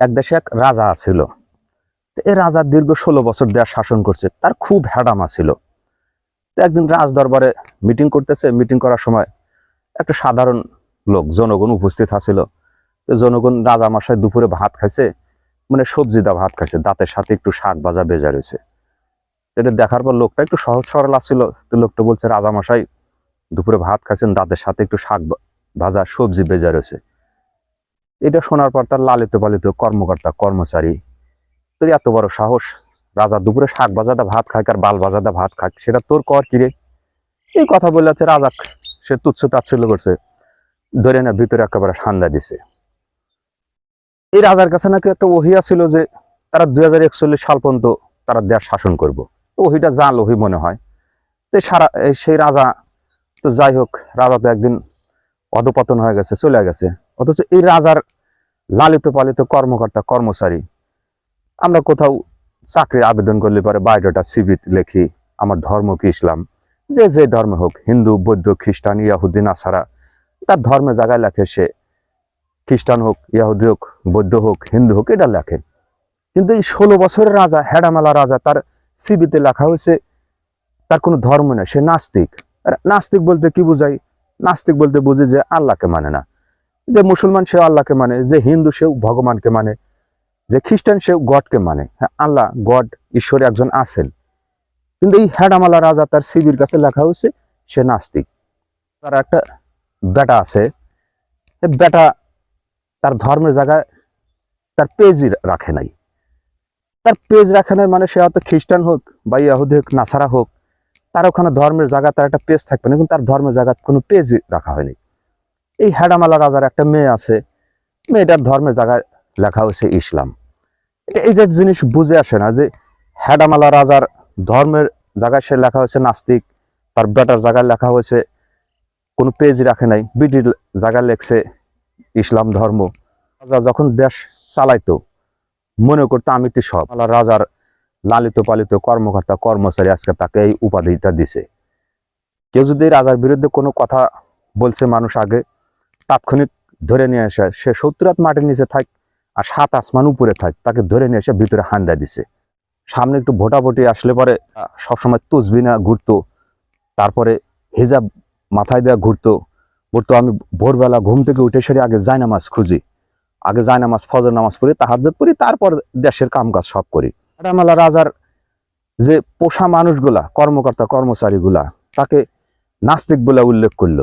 এক দেশে এক রাজা ছিল তো এই রাজা দীর্ঘ ষোলো বছর দেশ শাসন করছে, তার খুব হ্যাডামা ছিল তো একদিন রাজ দরবারে মিটিং করতেছে মিটিং করার সময় একটা সাধারণ লোক, জনগণ উপস্থিত আছিল। তো জনগণ রাজা মশাই দুপুরে ভাত খাইছে মানে সবজি দা ভাত খাইছে, দাঁতের সাথে একটু শাক ভাজা বেজা রয়েছে। এটা দেখার পর লোকটা একটু সহজ সরল আসছিল তো লোকটা বলছে, রাজা মশাই, দুপুরে ভাত খাইছেন, দাঁতের সাথে একটু শাক ভাজা, সবজি বেজা রয়েছে। এটা শোনার পর তার লালিত পালিত কর্মকর্তা, কর্মচারী। তোর এত বড় সাহস। রাজা দুপুরে শাক ভাজাদা ভাত খাক আর বাল ভাজাদা ভাত খাক সেটা তোর কর কিরে এই কথা বলে আছে রাজা, সে তুচ্ছ তাচ্ছিল্য করছে। ধরে না, ভিতরে একেবারে ঠান্ডা দিছে। এই রাজার কাছে নাকি একটা ওহিয়া ছিল যে, তারা দুই হাজার একচল্লিশ সাল পর্যন্ত তারা দেশ শাসন করব। ওহিটা জাল ওহি মনে হয়। তো সারা সেই রাজা, তো যাই হোক, রাজা তো একদিন অধপতন হয়ে গেছে, চলে গেছে। অথচ এই রাজার লালিত পালিত কর্মকর্তা, কর্মচারী, আমরা কোথাও চাকরির আবেদন করলে পরে বায়োডাটা সিবিত লেখি, আমার ধর্ম কি ইসলাম? যে যে ধর্ম হোক, হিন্দু, বৌদ্ধ, খ্রিস্টান ইয়াহুদ্দিন আসারা তার ধর্মে জায়গায় লেখে সে। খ্রিস্টান হোক, ইয়াহুদি হোক, বৌদ্ধ হোক, হিন্দু হোক, এটা লেখে। কিন্তু এই ষোলো বছরের রাজা, হেডামালা রাজা, তার সিবিতে লেখা হয়েছে, তার কোনো ধর্ম নেই, সে নাস্তিক। নাস্তিক বলতে কি বুঝাই নাস্তিক বলতে বুঝি যে আল্লাহকে মানে না। যে মুসলমান সেও আল্লাহকে মানে যে হিন্দু সেও ভগবানকে মানে যে খ্রিস্টান সেও গডকে মানে। হ্যাঁ আল্লাহ, গড, ঈশ্বর একজন আছেন। কিন্তু এই হেডামালা রাজা তার সিবির কাছে লেখা হয়েছে, সে নাস্তিক। তার একটা বেটা আছে। বেটা তার ধর্মের জায়গায় তার পেজই রাখে নাই। তার পেজ রাখে নাই মানে সে হয়তো খ্রিস্টান হোক বা ইয়াহুদি হোক, নাসারা হোক, তার ওখানে ধর্মের জায়গা তার একটা পেজ থাকবে না, কিন্তু তার ধর্মের জায়গা কোনো পেজই রাখা হয়নি। এই হেডামালা রাজার একটা মেয়ে আছে। মেয়েটার ধর্মের জায়গায় লেখা হয়েছে ইসলাম। এই যে জিনিস বুঝে আসে না যে হেডামালা রাজার ধর্মের জায়গায় সে লেখা হয়েছে নাস্তিক, তার বেটার জায়গায় লেখা হয়েছে, কোনো পেজ রাখে নাই বিডির জায়গায় লেখছে ইসলাম ধর্ম। রাজা যখন দেশ চালাইতো, মনে করতো, আমি তো সব রাজার লালিত পালিত কর্মকর্তা, কর্মচারী আজকে তাকে এই উপাধিটা দিছে। কেউ যদি রাজার বিরুদ্ধে কোনো কথা বলছে মানুষ আগে তাৎক্ষণিক ধরে নিয়ে আসে সে সত্তর হাত মাটির নিচে থাক আর সাত আসমান উপরে থাক, তাকে ধরে নিয়ে এসে ভিতরে হান্দা দিছে। সামনে একটু ভোটাভুটি আসলে পরে সবসময় তুসবিনা ঘুরতো, তারপরে হিজাব মাথায় দেওয়া ঘুরতো, বলতো, আমি ভোরবেলা ঘুম থেকে উঠে সেরে আগে জায়নামাজ খুঁজি, আগে জায়নামাজ, ফজর নামাজ পড়ি তাহাজ্জত পড়ি, তারপর দেশের কামকাজ সব করি। রামালা রাজার যে পোষা মানুষগুলা, কর্মকর্তা, কর্মচারীগুলা, তাকে নাস্তিক বলে উল্লেখ করল।